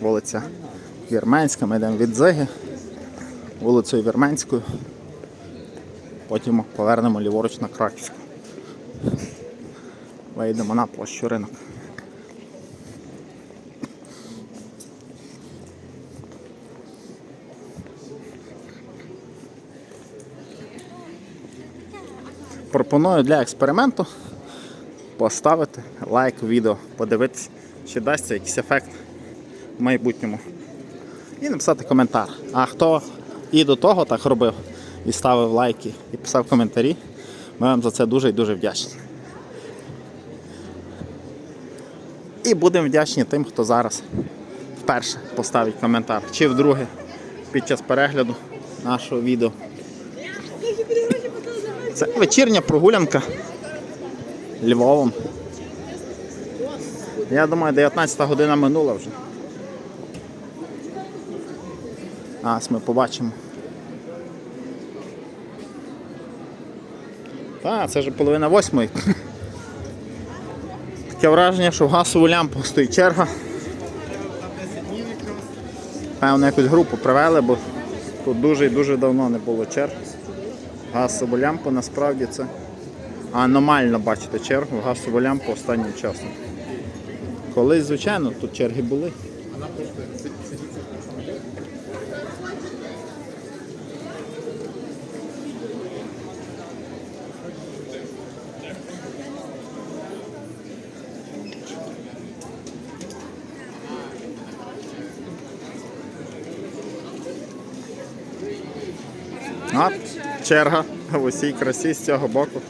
Вулиця Вірменська, ми йдемо від Зиги, вулицею Вірменською. Потім повернемо ліворуч на Краківську. Вийдемо на площу ринок. Пропоную для експерименту поставити лайк відео, подивитися, чи дасться якийсь ефект в майбутньому. І написати коментар. А хто і до того так робив, і ставив лайки, і писав коментарі, ми вам за це дуже і дуже вдячні. І будемо вдячні тим, хто зараз вперше поставить коментар, чи вдруге під час перегляду нашого відео. Це вечірня прогулянка Львовом. Я думаю, 19 година минула вже. А, ми побачимо. Так, це вже половина восьмої. Таке враження, що в газову лямпу стоїть черга. Певно, якусь групу привели, бо тут дуже і дуже давно не було черг. Газову лямпу насправді це аномально бачите чергу в газову лямпу останнім часом. Колись, звичайно, тут черги були. От черга в усій красі з цього боку.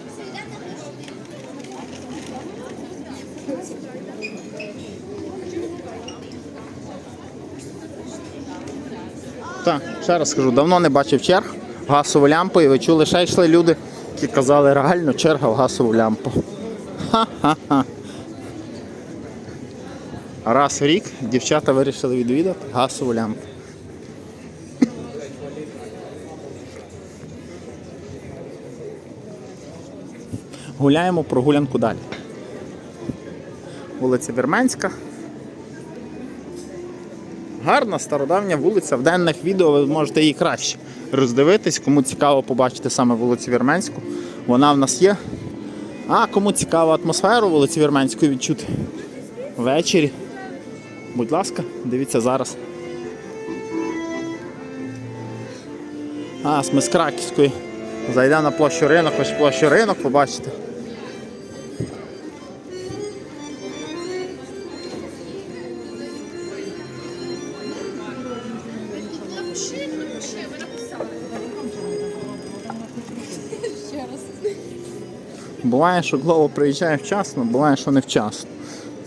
Так, ще раз скажу, давно не бачив черг в газову лямпу, і ви чули, ще йшли люди, які казали, реально черга в газову лямпу. Ха-ха-ха. Раз в рік дівчата вирішили відвідати газову лямпу. Гуляємо прогулянку далі. Вулиця Вірменська. Гарна стародавня вулиця. В денних відео ви можете її краще роздивитись. Кому цікаво побачити саме вулицю Вірменську. Вона в нас є. А кому цікаво атмосферу вулиці Вірменської відчути ввечері. Будь ласка, дивіться зараз. А, ми з Краківської. Зайдемо на площу ринок, ось площу ринок, побачите. Буває, що Глово приїжджає вчасно, буває, що невчасно.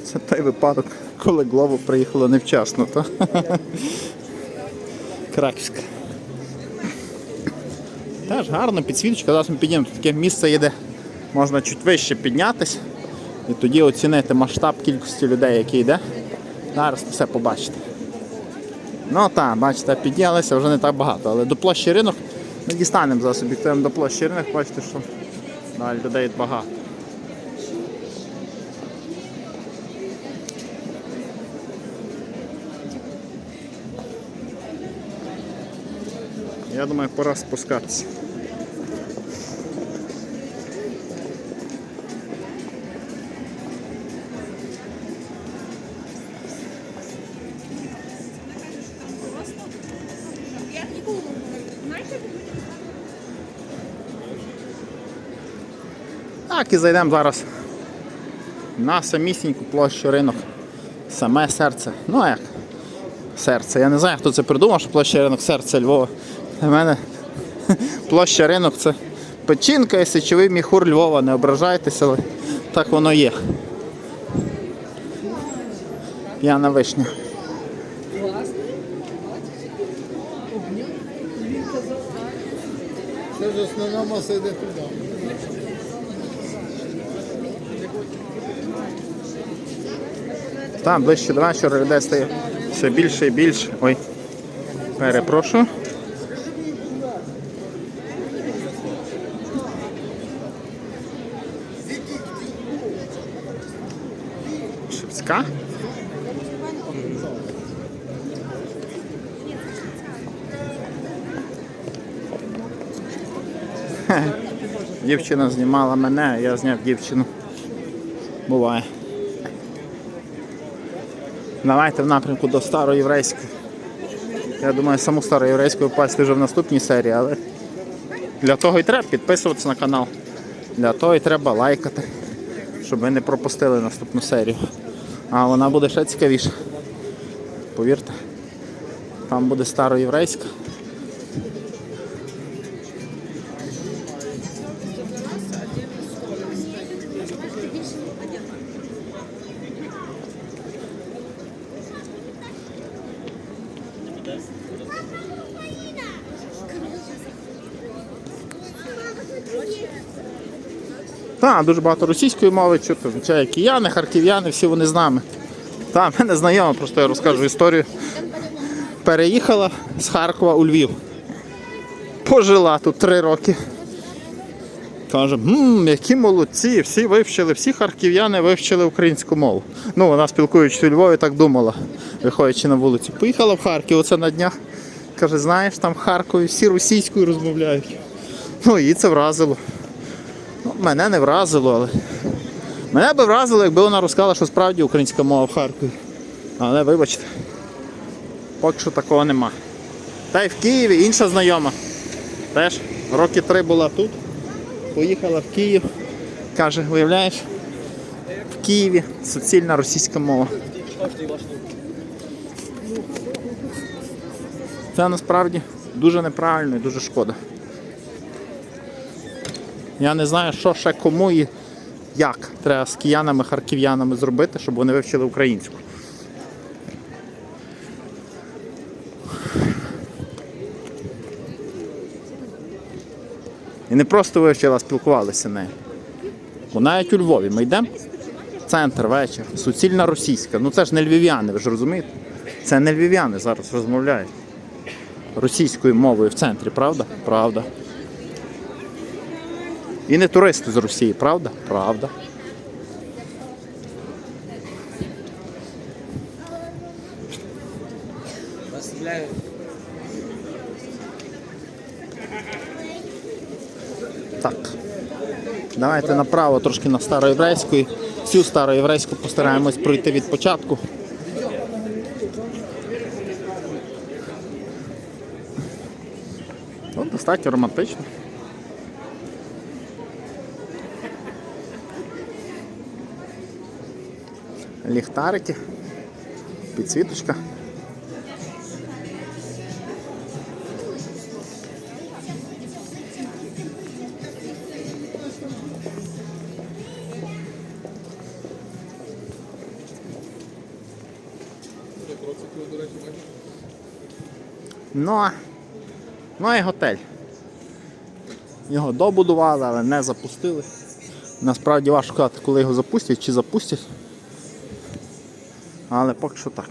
Це той випадок, коли Глово приїхало невчасно, то Краківська. Теж гарно, підсвіточка, зараз ми підійдемо. Таке місце є, де можна чуть вище піднятися і тоді оцінити масштаб кількості людей, які йде. Зараз все побачите. Ну так, бачите, піднялися вже не так багато, але до площі ринок ми дістанемо зараз об'єктивом до площі ринок, бачите, що далі людей багато. Я думаю, пора спускатися. Так, і зайдемо зараз на самісіньку площу ринок. Саме серце. Ну а як? Серце. Я не знаю, хто це придумав, що площа ринок серце Львова. Для мене площа ринок це печінка і сечовий міхур Львова. Не ображайтеся, але так воно є. П'яна вишня. Це ж основна маса туди. Там ближче до вечора людей стає все більше і більше. Ой, перепрошую. Хе. Дівчина знімала мене, я зняв дівчину. Буває. Давайте в напрямку до староєврейської. Я думаю, саму староєврейську попасти вже в наступній серії, але для того і треба підписуватися на канал. Для того і треба лайкати, щоб ви не пропустили наступну серію. А вона буде ще цікавіша. Повірте. Там буде староєврейська. Так, дуже багато російської мови, чути, кияни, харків'яни, всі вони з нами. Так, мене знайома, просто я розкажу історію. Переїхала з Харкова у Львів. Пожила тут три роки. Каже, мм, які молодці, всі вивчили, всі харків'яни вивчили українську мову. Ну, вона спілкуючись у Львові, так думала, виходячи на вулицю. Поїхала в Харків, оце на днях. Каже, знаєш, там в Харкові всі російською розмовляють. Ну, її це вразило. Ну, мене не вразило, але. Мене би вразило, якби вона розказала, що справді українська мова в Харкові. Але вибачте, поки що такого нема. Та й в Києві інша знайома. Теж роки три була тут, поїхала в Київ. Каже, уявляєш, в Києві суцільна російська мова. Це насправді дуже неправильно і дуже шкода. Я не знаю, що ще кому і як треба з киянами, харків'янами зробити, щоб вони вивчили українську. І не просто вивчили, а спілкувалися нею. Бо навіть у Львові ми йдемо центр вечір, суцільна російська. Ну це ж не львів'яни, ви ж розумієте? Це не львів'яни зараз розмовляють російською мовою в центрі, правда? Правда. І не туристи з Росії, правда? Правда. Так. Давайте направо трошки на староєврейську. Всю староєврейську постараємось пройти від початку. Ну, достатньо романтично. Ліхтарики, підсвіточка. Ну, ну і готель. Його добудували, але не запустили. Насправді важко сказати, коли його запустять чи запустять. Але поки що так.